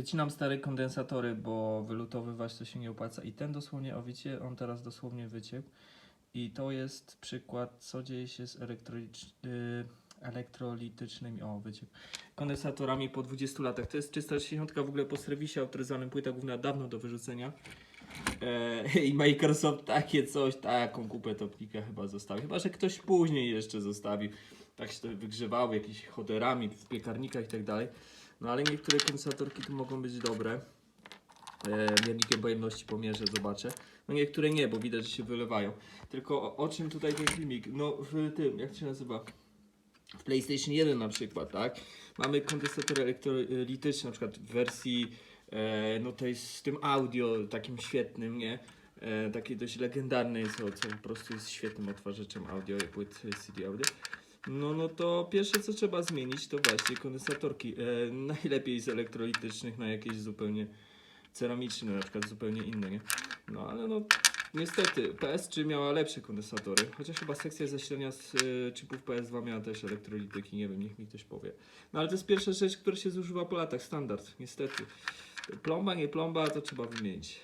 Wycinam stare kondensatory, bo wylutowywać to się nie opłaca. I ten dosłownie, o widzicie, on teraz dosłownie wyciekł. I to jest przykład, co dzieje się z y, elektrolitycznymi, o wyciekł, kondensatorami po 20 latach. To jest 360 w ogóle po serwisie autoryzowanym, płyta główna dawno do wyrzucenia. E, I Microsoft takie coś, taką kupę topnika chyba zostawił. Chyba, że ktoś później jeszcze zostawił. Tak się to wygrzewało, jakimiś choderami w piekarnikach i tak dalej. No ale niektóre kondensatorki tu mogą być dobre. E, miernikiem pojemności pomierzę, zobaczę. No niektóre nie, bo widać, że się wylewają. Tylko o, o czym tutaj ten filmik? No w tym, jak się nazywa? W PlayStation 1 na przykład, tak? Mamy kondensatory elektrolityczne, na przykład w wersji e, no tej z tym audio takim świetnym, nie? E, taki dość legendarny, co, co po prostu jest świetnym odtwarzaczem audio i płyt CD audio. No, no to pierwsze co trzeba zmienić to właśnie kondensatorki. E, najlepiej z elektrolitycznych na jakieś zupełnie ceramiczne, na przykład zupełnie inne, nie? No ale no niestety PS3 miała lepsze kondensatory, chociaż chyba sekcja zasilania z y, chipów PS2 miała też elektrolityki, nie wiem, niech mi ktoś powie. No ale to jest pierwsza rzecz, która się zużywa po latach, standard, niestety. Plomba, nie plomba, to trzeba wymienić.